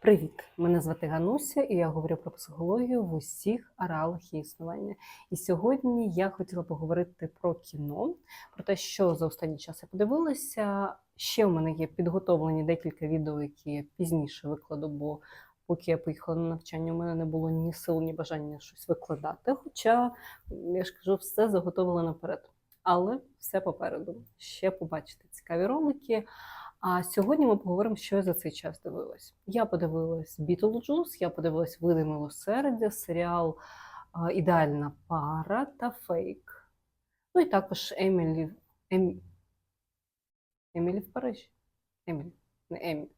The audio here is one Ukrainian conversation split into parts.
Привіт! Мене звати Гануся, і я говорю про психологію в усіх ареалах її існування. І сьогодні я хотіла поговорити про кіно, про те, що за останній час я подивилася. Ще в мене є підготовлені декілька відео, які я пізніше викладу, бо поки я поїхала на навчання, у мене не було ні сил, ні бажання щось викладати. Хоча, я ж кажу, все заготовила наперед. Але все попереду. Ще побачите цікаві ролики. А сьогодні ми поговоримо, що я за цей час дивилась. Я подивилась Beetlejuice, я подивилась Види милосердя, серіал Ідеальна пара та фейк. Ну і також Емілі. Ем... Емілі в Парижі. Емілі, не Емілі.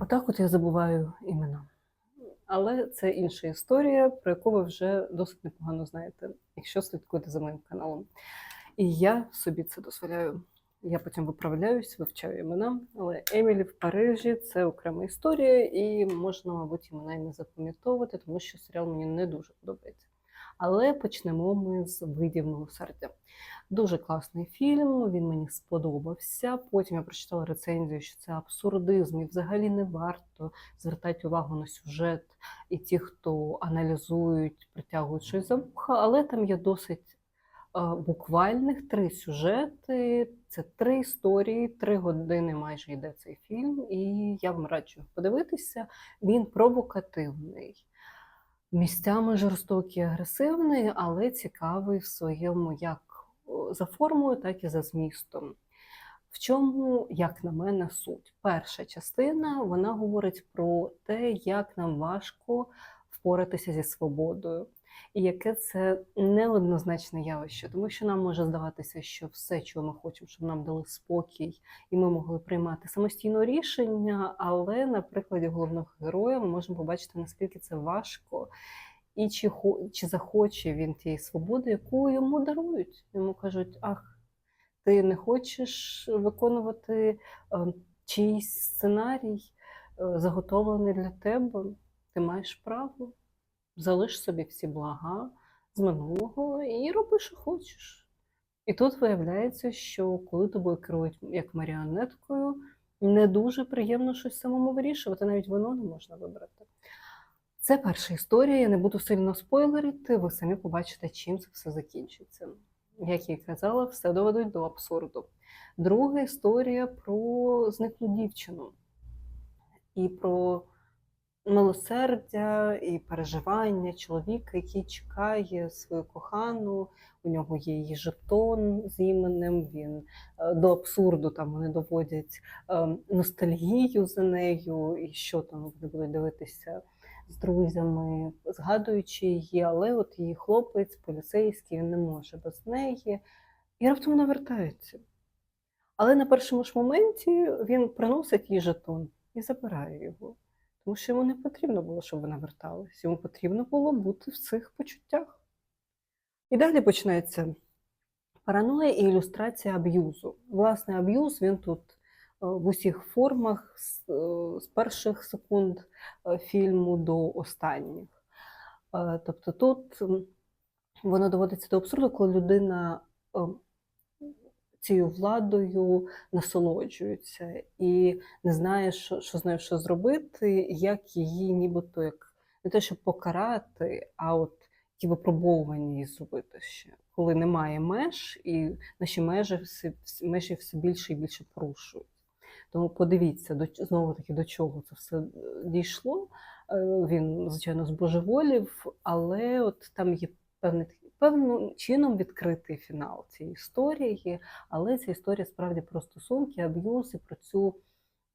Отак от я забуваю імена. Але це інша історія, про яку ви вже досить непогано знаєте, якщо слідкуєте за моїм каналом. І я собі це дозволяю. Я потім виправляюсь, вивчаю імена, але Емілі в Парижі це окрема історія, і можна, мабуть, імена і не запам'ятовувати, тому що серіал мені не дуже подобається. Але почнемо ми з видів милосердя. Дуже класний фільм, він мені сподобався. Потім я прочитала рецензію, що це абсурдизм, і взагалі не варто звертати увагу на сюжет і ті, хто аналізують, притягують щось за вуха, але там є досить буквальних три сюжети. Це три історії, три години майже йде цей фільм, і я вам раджу подивитися. Він провокативний, місцями жорстокий, агресивний, але цікавий в своєму як за формою, так і за змістом. В чому, як на мене, суть? Перша частина вона говорить про те, як нам важко впоратися зі свободою і яке це неоднозначне явище, тому що нам може здаватися, що все, чого ми хочемо, щоб нам дали спокій, і ми могли приймати самостійно рішення. Але на прикладі головного героя ми можемо побачити, наскільки це важко, і чи чи захоче він тієї свободи, яку йому дарують. Йому кажуть, ах, ти не хочеш виконувати е, чийсь сценарій, е, заготовлений для тебе, ти маєш право залиш собі всі блага з минулого і роби, що хочеш. І тут виявляється, що коли тобою керують як маріонеткою, не дуже приємно щось самому вирішувати, навіть воно не можна вибрати. Це перша історія, я не буду сильно спойлерити, ви самі побачите, чим це все закінчиться. Як я і казала, все доведуть до абсурду. Друга історія про зниклу дівчину і про милосердя і переживання чоловіка, який чекає свою кохану, у нього є її жетон з іменем. Він е, до абсурду там вони доводять е, ностальгію за нею, і що там вони будуть дивитися з друзями, згадуючи її, але от її хлопець, поліцейський, він не може без неї. І раптом вона вертається. Але на першому ж моменті він приносить їй жетон і забирає його. Тому що йому не потрібно було, щоб вона верталась. Йому потрібно було бути в цих почуттях. І далі починається параноя і ілюстрація аб'юзу. Власне, аб'юз він тут е, в усіх формах з е, перших секунд е, фільму до останніх. Тобто тут воно доводиться до абсурду, коли людина цією владою насолоджується і не знає, що що з нею що зробити, як її нібито як не те, щоб покарати, а от ті випробовування її зробити ще, коли немає меж, і наші межі все, межі все більше і більше порушують. Тому подивіться, до знову таки до чого це все дійшло. Е, він, звичайно, збожеволів, але от там є певний певним чином відкритий фінал цієї історії, але ця історія справді про стосунки, аб'юз і про цю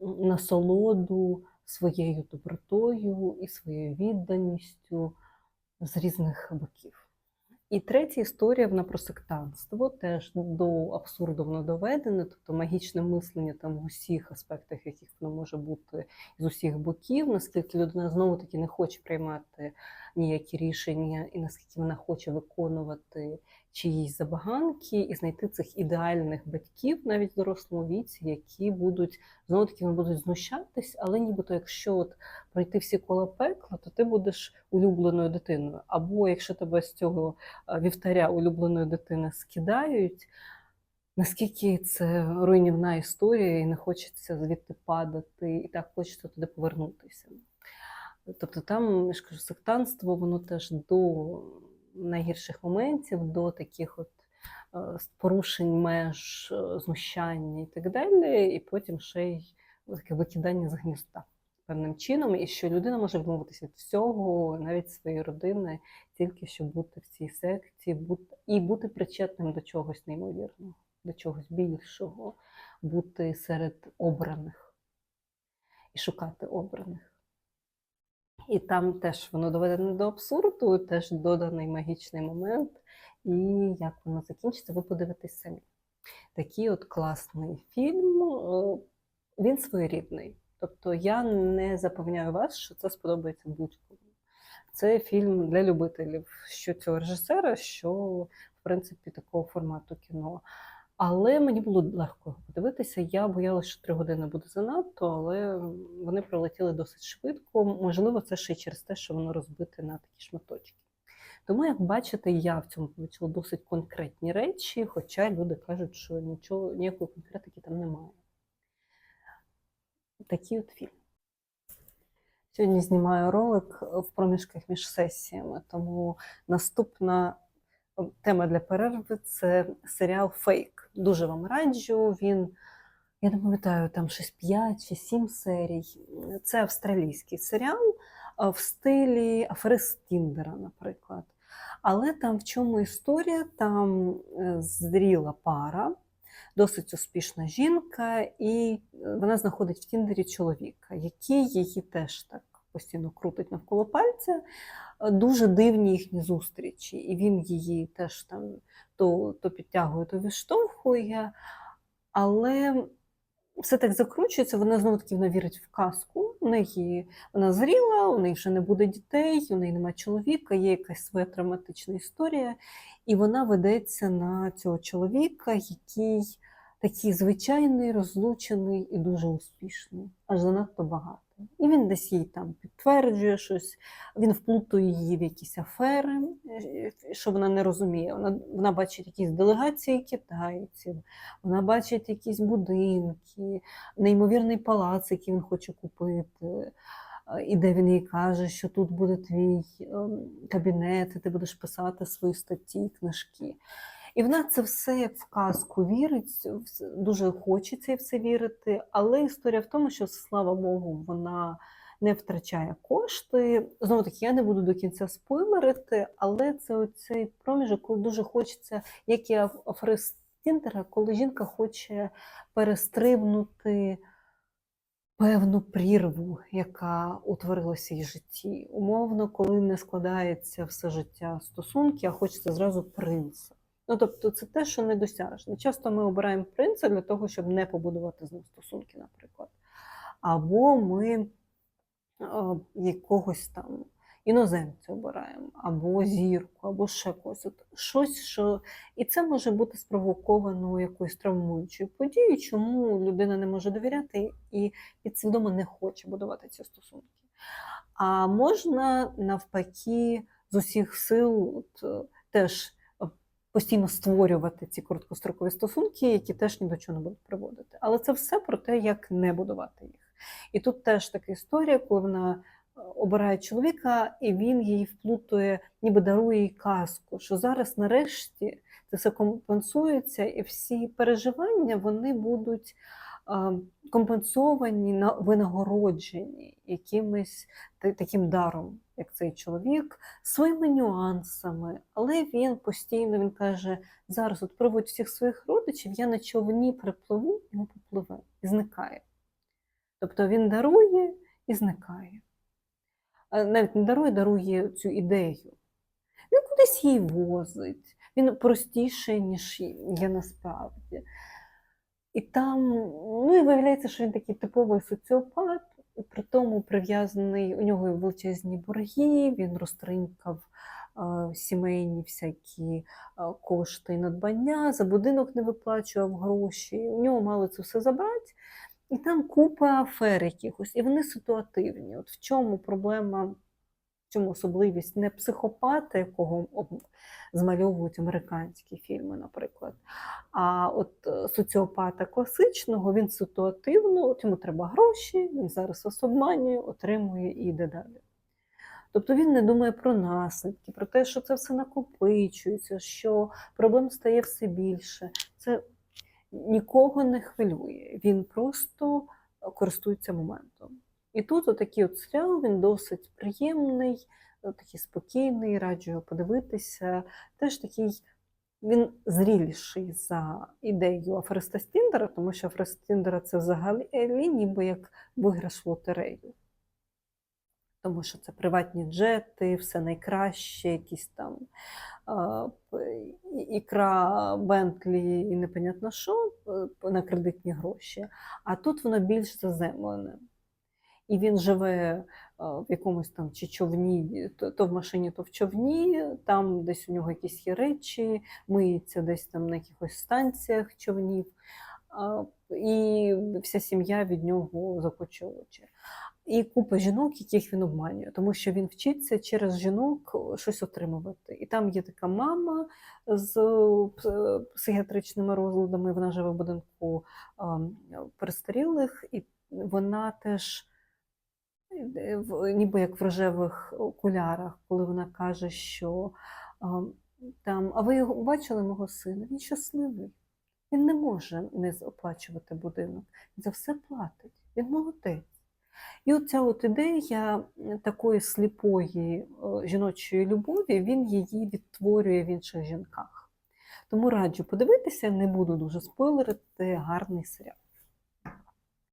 насолоду своєю добротою і своєю відданістю з різних боків. І третя історія вона про сектанство, теж до абсурду воно доведене, тобто магічне мислення там в усіх аспектах, яких воно може бути з усіх боків, наскільки людина знову таки не хоче приймати ніякі рішення, і наскільки вона хоче виконувати чиїсь забаганки і знайти цих ідеальних батьків навіть в дорослому віці, які будуть знову таки будуть знущатись, але нібито, якщо от пройти всі кола пекла, то ти будеш улюбленою дитиною. Або якщо тебе з цього вівтаря улюбленої дитини скидають. наскільки це руйнівна історія, і не хочеться звідти падати, і так хочеться туди повернутися. Тобто там, я ж кажу, сектантство, воно теж до найгірших моментів, до таких от е, порушень меж, е, знущання і так далі, і потім ще й таке викидання з гнізда певним чином, і що людина може відмовитися від всього, навіть своєї родини, тільки щоб бути в цій секції, бути, і бути причетним до чогось неймовірного, до чогось більшого, бути серед обраних і шукати обраних. І там теж воно доведено до абсурду, теж доданий магічний момент. І як воно закінчиться, ви подивитесь самі. Такий от класний фільм, е, він своєрідний. Тобто я не запевняю вас, що це сподобається будь-кому. Це фільм для любителів що цього режисера, що, в принципі, такого формату кіно. Але мені було легко подивитися. Я боялася, що три години буде занадто, але вони пролетіли досить швидко. Можливо, це ще й через те, що воно розбите на такі шматочки. Тому, як бачите, я в цьому побачила досить конкретні речі, хоча люди кажуть, що нічого, ніякої конкретики там немає. Такий от фільм. Сьогодні знімаю ролик в проміжках між сесіями, тому наступна тема для перерви це серіал Фейк. Дуже вам раджу. Він, я не пам'ятаю, там щось 5 чи 7 серій. Це австралійський серіал в стилі Аферист Тіндера, наприклад. Але там в чому історія? Там е, зріла пара, досить успішна жінка, і е, вона знаходить в Тіндері чоловіка, який її теж так постійно крутить навколо пальця. Дуже дивні їхні зустрічі, і він її теж там то, то підтягує, то відштовхує. Але все так закручується, вона знову таки вона вірить в казку. У неї вона зріла, у неї вже не буде дітей, у неї немає чоловіка, є якась своя травматична історія, і вона ведеться на цього чоловіка, який такий звичайний, розлучений і дуже успішний, аж занадто багато. І він десь їй там підтверджує щось, він вплутує її в якісь афери, що вона не розуміє. Вона вона бачить якісь делегації китайців, вона бачить якісь будинки, неймовірний палац, який він хоче купити. І де він їй каже, що тут буде твій ем, кабінет, і ти будеш писати свої статті, книжки. І вона це все в казку вірить, дуже хочеться в це вірити. Але історія в тому, що, слава Богу, вона не втрачає кошти. Знову таки, я не буду до кінця спойлерити, але це оцей проміжок, коли дуже хочеться, як і аферист Тіндера, коли жінка хоче перестрибнути. Певну прірву, яка утворилася в житті. Умовно, коли не складається все життя стосунки, а хочеться зразу принца. Ну, тобто, це те, що недосяжне. Часто ми обираємо принца для того, щоб не побудувати з ним стосунки, наприклад. Або ми о, якогось там іноземця обираємо, або зірку, або ще когось. От щось, що... І це може бути спровоковано якоюсь травмуючою подією, чому людина не може довіряти і підсвідомо не хоче будувати ці стосунки. А можна навпаки з усіх сил от, теж постійно створювати ці короткострокові стосунки, які теж ні до чого не будуть приводити. Але це все про те, як не будувати їх. І тут теж така історія, коли вона е, обирає чоловіка, і він її вплутує, ніби дарує їй казку, що зараз, нарешті, це все компенсується, і всі переживання вони будуть компенсовані на винагороджені якимось таким даром, як цей чоловік, своїми нюансами. Але він постійно він каже: зараз от приводь всіх своїх родичів, я на човні припливу і попливе і зникає. Тобто він дарує і зникає. Навіть не дарує, дарує цю ідею. Він кудись її возить, він простіший, ніж є насправді. І там, ну і виявляється, що він такий типовий соціопат, при тому прив'язаний, у нього величезні борги, він розтринькав е, сімейні всякі е, кошти і надбання, за будинок не виплачував гроші, у нього мали це все забрати. І там купа афер якихось, і вони ситуативні. От в чому проблема в чому особливість не психопата, якого змальовують американські фільми, наприклад, а от е, соціопата класичного, він ситуативно, от йому треба гроші, він зараз вас обманює, отримує і йде далі. Тобто він не думає про наслідки, про те, що це все накопичується, що проблем стає все більше. Це нікого не хвилює. Він просто користується моментом. І тут отакий от серіал, він досить приємний, такий спокійний, раджу його подивитися. Теж такий він зріліший за ідею Афериста Стіндера, тому що Аферист Стіндера це взагалі ніби як виграш в лотерею. Тому що це приватні джети, все найкраще, якісь там і- ікра Бентлі і непонятно що е, на кредитні гроші. А тут воно більш заземлене. І він живе в якомусь там чи човні, то, в машині, то в човні, там десь у нього якісь є речі, миється десь там на якихось станціях човнів. І вся сім'я від нього закочує. І купа жінок, яких він обманює, тому що він вчиться через жінок щось отримувати. І там є така мама з е, психіатричними розладами, вона живе в будинку перестарілих, і вона теж е, ніби як в рожевих окулярах, коли вона каже, що там, а ви його бачили мого сина? Він щасливий. Він не може не оплачувати будинок. Він за все платить. Він молодець. І оця от ідея такої сліпої е, жіночої любові, він її відтворює в інших жінках. Тому раджу подивитися, не буду дуже спойлерити, гарний серіал.